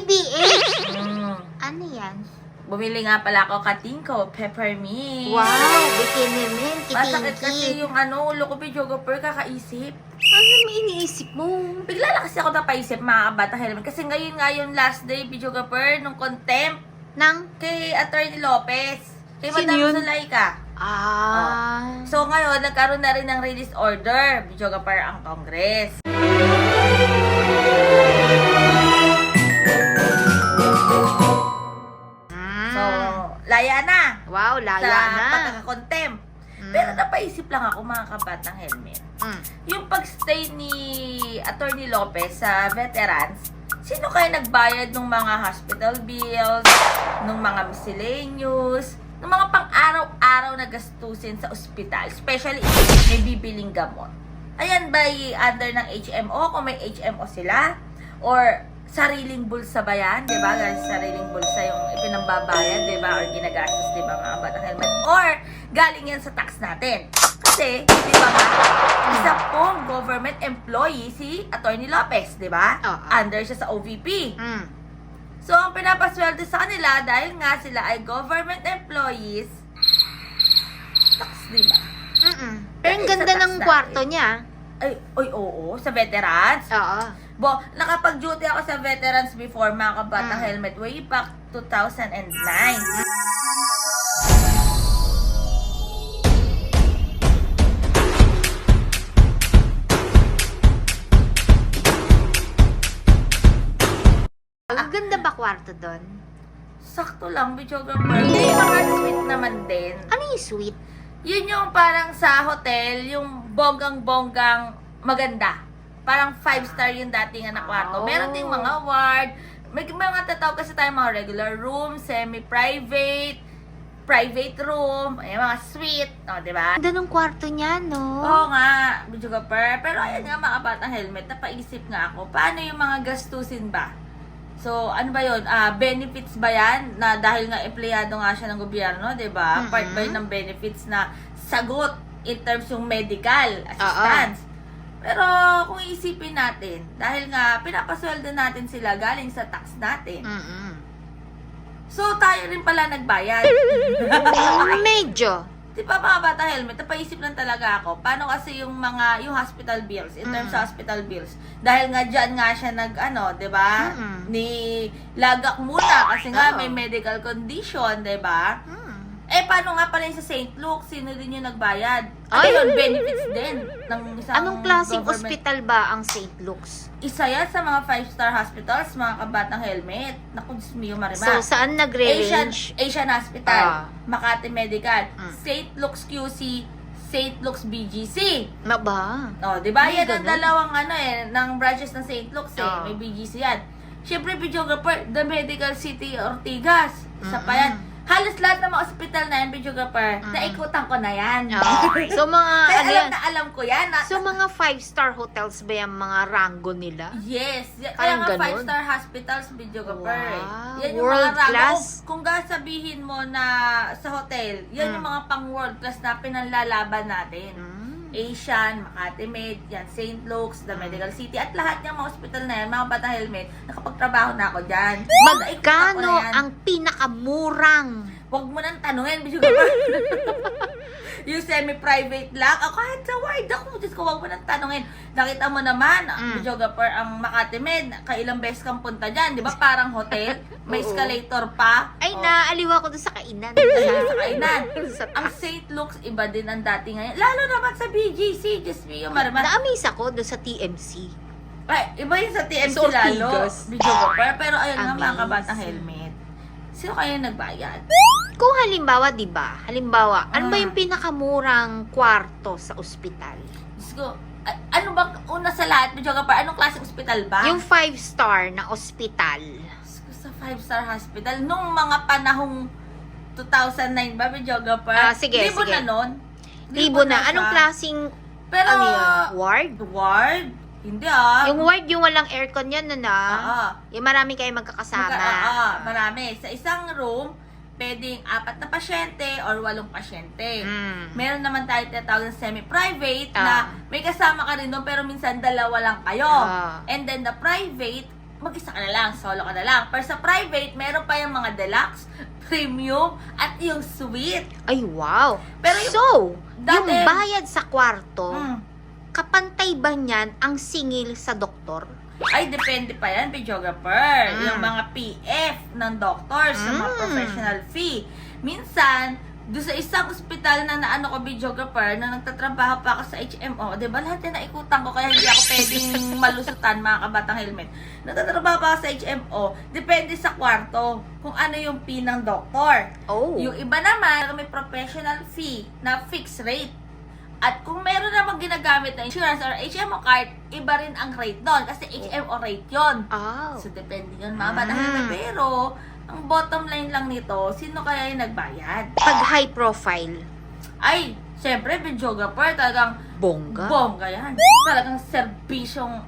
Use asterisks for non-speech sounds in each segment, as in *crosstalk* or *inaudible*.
TBH! Mm. Ano yan? Bumili nga pala ako katingko, peppermint. Wow, bikini min, Masakit kasi kitingki. yung ano, ulo ko videographer kakaisip. Ano may iniisip mo? Bigla lang kasi ako napaisip mga kabata helmet. Kasi ngayon nga yung last day videographer nung contempt Nang? kay Attorney Lopez. Kay Sino Madam yun? Zulaika. Ah. So ngayon, nagkaroon na rin ng release order. Videographer ang Congress. Laya na. wow, sa laya na. pagkakakontempt. Mm. Pero napaisip lang ako mga kabatang helmet. Mm. Yung pagstay ni Attorney Lopez sa veterans, sino kaya nagbayad ng mga hospital bills, ng mga miscellaneous, ng mga pang-araw-araw na gastusin sa ospital, especially if may bibiling gamot. Ayan ba y- under ng HMO, kung may HMO sila, or sariling bulsa ba yan, di ba? Sa sariling bulsa yung ipinambabayad, di ba? Or ginagastos, di ba, mga batang helmet? Or galing yan sa tax natin. Kasi, di ba ba, isa pong government employee si Attorney Lopez, di ba? Oo. Under siya sa OVP. Mm. So, ang pinapasweldo sa kanila, dahil nga sila ay government employees, tax, di ba? Mm-mm. Pero ang Sa ganda tax ng natin. kwarto niya. Ay, oy, oo, sa veterans. Oo. Bo, nakapag-duty ako sa veterans before, mga kabatang Mm. helmet, way back 2009. Ang ganda ba kwarto doon? Sakto lang, videographer. May mga sweet naman din. Ano yung sweet? Yun yung parang sa hotel, yung bonggang-bonggang maganda. Parang five star yung dating na kwarto. Oh. Meron ding mga ward. May mga tatawag kasi tayo mga regular room, semi-private, private room, ay mga suite, o, di ba? Ganda ng kwarto niya, no? Oo nga, videographer. Pero ayan nga mga batang helmet, napaisip nga ako, paano yung mga gastusin ba? So, ano ba yun? Ah, benefits ba yan? Na dahil nga empleyado nga siya ng gobyerno, di ba? Mhm. Part ba yun ng benefits na sagot in terms yung medical assistance? Pero kung iisipin natin, dahil nga pinapasweldo natin sila galing sa tax natin. Mm-mm. So, tayo rin pala nagbayad. *laughs* Medyo. Di ba mga bata helmet, napaisip lang talaga ako, paano kasi yung mga, yung hospital bills, in terms Mm. sa hospital bills. Dahil nga dyan nga siya nag, ano, di ba? Mm-mm. Ni lagak muna kasi nga Oo. may medical condition, di ba? Mm. Eh, paano nga pala yung sa St. Luke? Sino din yung nagbayad? Ano Ay! yun? Benefits din ng isang Anong klaseng government. ospital ba ang St. Luke's? Isa yan sa mga five-star hospitals, mga kabatang helmet. Naku, Diyos mio, Marimar. So, saan Asian, nagre-range? Asian Hospital, Ah. Makati Medical, Mm. St. Luke's QC, St. Luke's BGC. Ma ba? Oh, 'di ba? May Yan ang ganun? dalawang ano eh ng branches ng St. Luke's eh. Ah. May BGC yan. Syempre, videographer, the Medical City Ortigas. Isa pa Mm-mm. Halos lahat ng mga ospital na yan, videographer, Mm-mm. naikutan ko na yan. Oo. So, mga, *laughs* Kaya ano alam yan? na alam ko yan. Na, So, mga five-star hotels ba yung mga rango nila? Yes. Y- Parang Kaya nga ganun. five-star hospitals, videographer. eh. Wow. Yan yung World mga rango. class. Kung sabihin mo na sa hotel, yan Mm. yung mga pang world class na pinanlalaban natin. Mm. Asian, Makati Med, yan, St. Luke's, the Medical City, at lahat ng mga hospital na yan, mga bata helmet, nakapagtrabaho na ako dyan. Magkano ang pinakamurang? Huwag mo nang tanungin, Bishop *laughs* Yung semi-private lang. Ako kahit sa ward ako, Diyos ko, huwag mo nang tanungin. Nakita mo naman, Mm. mm. ang Makati Med, kailang beses kang punta dyan, di ba? *laughs* Parang hotel, may escalator pa. Ay, Oh, naaliwa ko doon sa kainan. Ayun, sa kainan. *laughs* Ang St. Luke's, iba din ang dati ngayon. Lalo naman sa BGC, Diyos me, yung marama. Naamis ako doon sa TMC. Ay, iba yung sa TMC Sa lalo. Ortigas. Videographer. Pero ayun nga mga kabatang helmet. Sino kaya nagbayad? Kung halimbawa, di ba? Halimbawa, ano ba Ah. yung pinakamurang kwarto sa ospital? Diyos ko, a- ano bang una sa lahat, videographer? Anong klaseng ospital ba? Yung five-star na ospital. Diyos ko, sa five-star hospital. Nung mga panahong 2009 ba, videographer? Ah, sige, Libo sige. na nun. Libo na. siya. Anong klaseng, Pero, ano yun? Ward? ward? Hindi ah. Yung ward, yung walang aircon yan, ano na? Oo. Yung marami kayo magkakasama. Magka- ah, ah, marami. Sa isang room, pwedeng apat na pasyente or walong pasyente. Mm. Meron naman tayo tinatawag na semi-private Ah. na may kasama ka rin doon pero minsan dalawa lang kayo. Ah. And then the private, mag-isa ka na lang, solo ka na lang. Pero sa private, meron pa yung mga deluxe, *laughs* premium, at yung suite. Ay, wow. Pero yung- so, yung dati- bayad sa kwarto, Mm. Kapantay ba niyan ang singil sa doktor? Ay, depende pa yan, videographer. Mm. Yung mga PF ng doctors, yung mga Mm. professional fee. Minsan, doon sa isang ospital na naano ko videographer, na nagtatrabaho pa ako sa HMO, di ba lahat yan naikutan ko, kaya hindi ako pwedeng *laughs* malusutan mga kabatang helmet. Nagtatrabaho pa ako sa HMO, depende sa kwarto, kung ano yung fee ng doktor. Oh. Yung iba naman, may professional fee na fixed rate. At kung meron namang ginagamit na insurance or HMO card, iba rin ang rate doon. Kasi HMO rate yon. Oh. So, depende yun, bata. Ah. Pero, ang bottom line lang nito, sino kaya yung nagbayad? Pag high profile, Ay, syempre, videographer, talagang bongga, bongga yan. Talagang serbisyong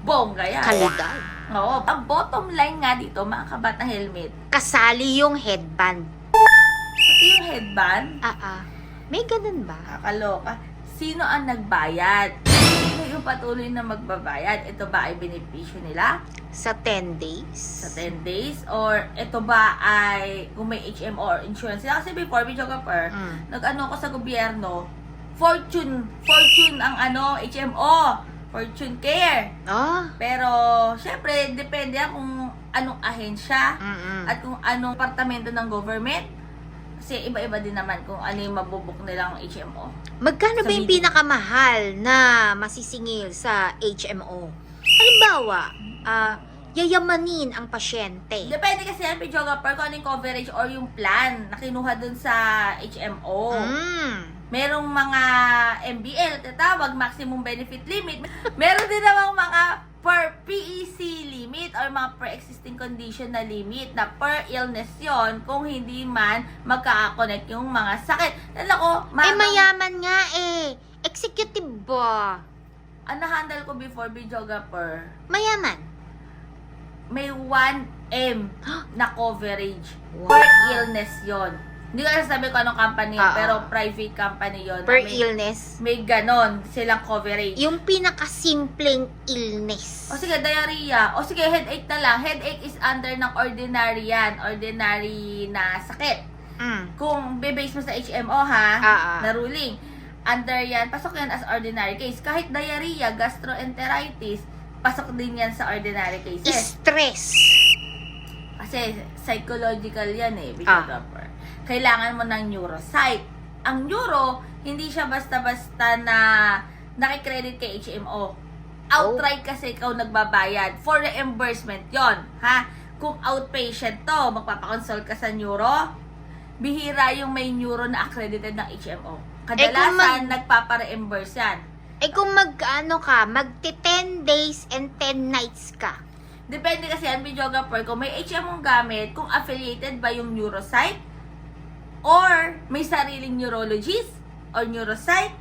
bongga yan. kalidad. Oo, ang bottom line nga dito, mga kabatang helmet, Kasali yung headband. pati yung headband, Ah, ah. May ganun ba? Kakaloka. Sino ang nagbayad? Sino yung patuloy na magbabayad? Ito ba ay benepisyo nila Sa 10 days? sa 10 days? Or ito ba ay kung may HMO or insurance sila? Kasi before, videographer, Mm. nag-ano ko sa gobyerno, fortune, fortune ang ano, HMO, fortune care. Ah. Pero, syempre, depende yan kung anong ahensya Mm-mm. at kung anong departamento ng government. Kasi iba-iba din naman kung ano yung mabubuk nilang HMO. Magkano ba yung meeting. pinakamahal na masisingil sa HMO? Halimbawa, ah, yayamanin ang pasyente. Depende kasi yan, videographer, kung ano yung coverage or yung plan na kinuha dun sa HMO. Mm. Merong mga MBL, tatawag, maximum benefit limit. Meron din namang mga per PEC or mga pre-existing condition na limit na per illness yon kung hindi man magka-connect yung mga sakit. Lala ko, Eh, mayaman nga eh. Executive ba? ang na-handle ko before videographer, Mayaman. may 1M *gasps* na coverage Wow. per illness yon. Hindi ko sabi ko anong company, ah. pero private company yon. Per may, illness. May ganon silang coverage. Yung pinakasimpleng illness. O sige, diarrhea. O sige, headache na lang. Headache is under ng ordinary yan. Ordinary na sakit. Mm. Kung bebase mo sa HMO ha, ah. na ruling, under yan, pasok yan as ordinary case. Kahit diarrhea, gastroenteritis, pasok din yan sa ordinary cases. Stress. Kasi psychological yan eh, Ah. videographer. Kailangan mo ng neuropsych. Ang neuro, hindi siya basta-basta na nakikredit kay HMO. Outright kasi ikaw nagbabayad. For reimbursement yon ha? Kung outpatient to, magpapakonsult ka sa neuro, bihira yung may neuro na accredited ng HMO. Kadalasan, mag- nagpapa-reimburse yan. Eh kung mag-ano ka, magti 10 days and 10 nights ka. Depende kasi yan, videographer, kung may HMO gamit, kung affiliated ba yung neuropsych, or may sariling neurologist, or neuropsych,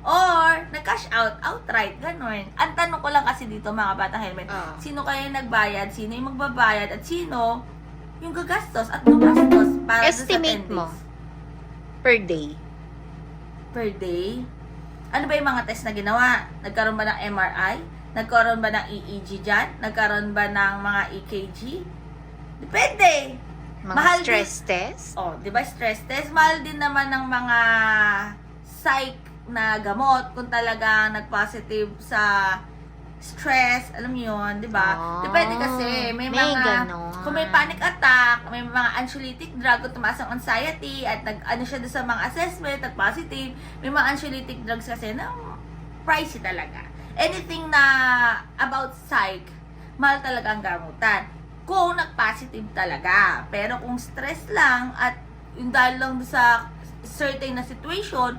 or nag-cash out, outright, ganun. Ang tanong ko lang kasi dito, mga batang helmet, Ah. sino kaya yung nagbayad, sino yung magbabayad, at sino yung gagastos at gumastos para doon sa Estimate 10 mo. days Per day. per day. Ano ba yung mga test na ginawa? Nagkaroon ba ng MRI? Nagkaroon ba ng EEG dyan? Nagkaroon ba ng mga EKG? Depende. Mga Mahal stress test. Oh, 'di ba stress test mahal din naman ng mga psych na gamot kung talaga nag-positive sa stress, alam mo 'yun, 'di ba? Ah, Depende kasi may, may mga ganon. kung may panic attack, may mga anxiolytic drug kung tumaas ang anxiety at nag ano siya doon sa mga assessment at positive, may mga anxiolytic drugs kasi na pricey talaga. Anything na about psych, mahal talaga ang gamutan. Kung nag-positive talaga. Pero kung stress lang at yung dahil lang sa certain na situation,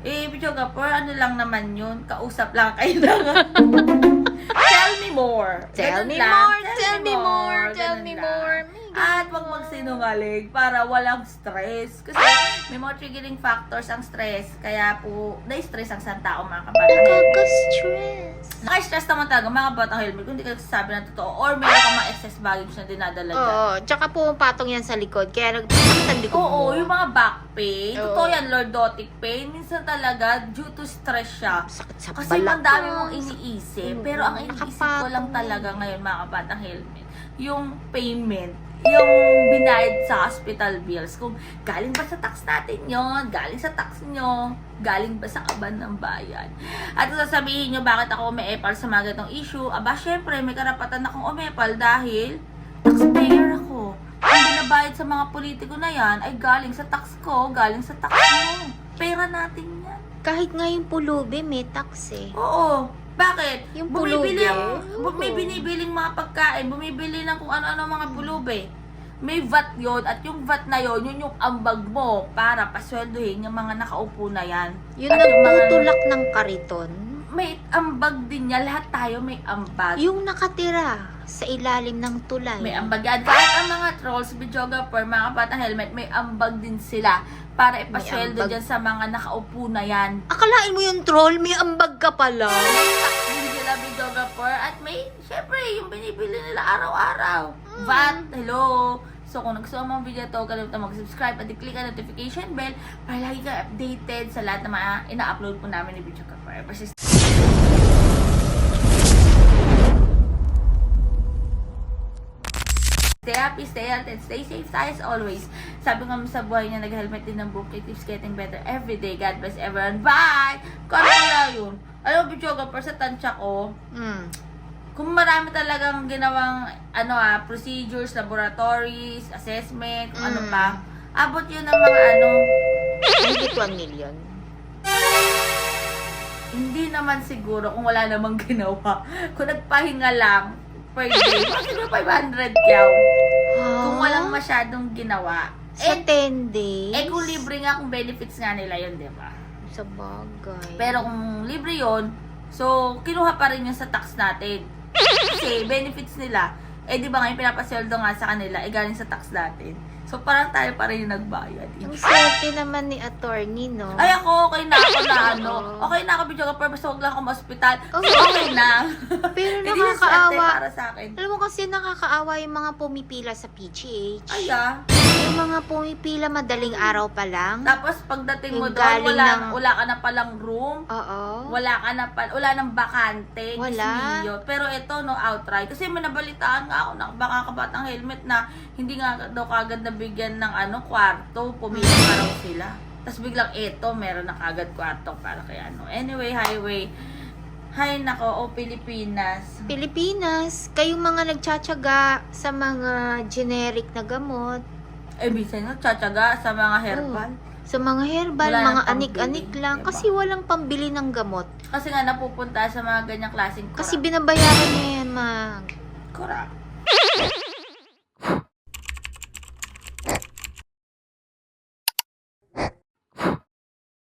eh, videographer, ano lang naman yun, kausap lang *laughs* kayo lang. *laughs* tell me more. Tell Ganun me lang. more, tell me more, tell Ganun me lang. more. At wag magsinungaling para walang stress. Kasi may mga triggering factors ang stress. Kaya po, na-stress ang isang tao mga kabatang. Nakaka-stress. Naka-stress naman talaga mga kabatang helmet kung hindi ka nagsasabi ng totoo or meron kang mga excess baggage na dinadala dyan. Oo, tsaka pumapatong yan sa likod. Kaya nagpapatang ang likod mo. Oo, yung mga back pain, Oo. totoo yan, lordotic pain, minsan talaga due to stress siya. Sakit sa Kasi balak. ang dami mong iniisip. Pero ang iniisip ko lang talaga ngayon, mga kabatang helmet, yung payment, yung binayad sa hospital bills. Kung galing ba sa tax natin yon galing sa tax nyo, galing ba sa kaban ng bayan. At sasabihin nyo bakit ako umeepal sa mga ganitong issue, aba syempre may karapatan akong umepal dahil taxpayer ako. Ang binabayad sa mga politiko na yan ay galing sa tax ko, galing sa tax mo. Pera natin yan. Kahit nga yung pulubi, may tax eh. Oo. Bakit? Yung bumibili pulubi, bu- may binibiling mga pagkain, bumibili ng kung ano-ano mga pulubi. May VAT yon at yung VAT na yon yun yung ambag mo para pasweldohin yung mga nakaupo na yan. Yung nagtutulak ng kariton, May ambag din niya. Lahat tayo may ambag. yung nakatira sa ilalim ng tulay. May ambag yan. Kahit ang mga trolls, videographer, mga kapatang helmet, may ambag din sila para ipasweldo dyan sa mga nakaupo na yan. Akalain mo yung troll, may ambag ka pala. Hindi sila videographer at may, syempre, yung binibili nila araw-araw. VAT, hello. So, kung nagustuhan mo ang video to, kalimutan mag-subscribe at i-click ang notification bell para lagi ka updated sa lahat ng mga ina-upload po namin ni Videographer. Basta Stay happy, stay healthy, and stay safe tayo as always. Sabi nga sa buhay niya, nag-helmet din ng book. It keeps getting better every day. God bless everyone. Bye! Kaya yun? Alam mo, Videographer, sa tansya ko, Hmm. kung marami talagang ginawang ano ah, procedures, laboratories, assessment, kung ano Mm. pa, abot yun ng mga ano, Higit 1 million. hindi naman siguro kung wala namang ginawa. Kung nagpahinga lang per day, mga siguro 500 kyaw. Kung walang masyadong ginawa. Sa Eh, 10 days? eh kung libre nga, kung benefits nga nila yun, di ba? Sa bagay. Pero kung libre yon so kinuha pa rin yun sa tax natin. Kasi benefits nila, eh di ba ngayon pinapasweldo nga sa kanila, eh galing sa tax natin. So parang tayo pa rin yung nagbayad. Ang swerte naman ni attorney, no? Ay ako, okay na ako na ano. Okay na ako, video ka, pero basta huwag lang ako ma-hospital. Oo. Okay na. Pero *laughs* Hindi na swerte nakakaawa. para sa akin. Alam mo kasi nakakaawa yung mga pumipila sa PGH. Ay ah. Yung mga pumipila madaling araw pa lang. Tapos pagdating mo Yung doon, galing wala, ng- wala ka na palang room. Oo. Wala ka na pa, wala nang bakante. Wala. Dismiyo. Pero ito, no, outright. Kasi may nabalitaan nga ako na baka kabatang helmet na hindi nga daw kagad nabigyan ng ano, kwarto. Pumili pa raw sila. Tapos biglang eto, meron na kagad kwarto para kay ano. Anyway, highway. Hay nako, o Pilipinas. Pilipinas, kayong mga nagtsatsaga sa mga generic na gamot, Eh, minsan nga, tsatsaga sa mga herbal. sa mga herbal, Wala mga anik-anik lang, diba? kasi walang pambili ng gamot. Kasi nga, napupunta sa mga ganyang klaseng Kasi kurap. binabayaran niya yan, mag... Kurap.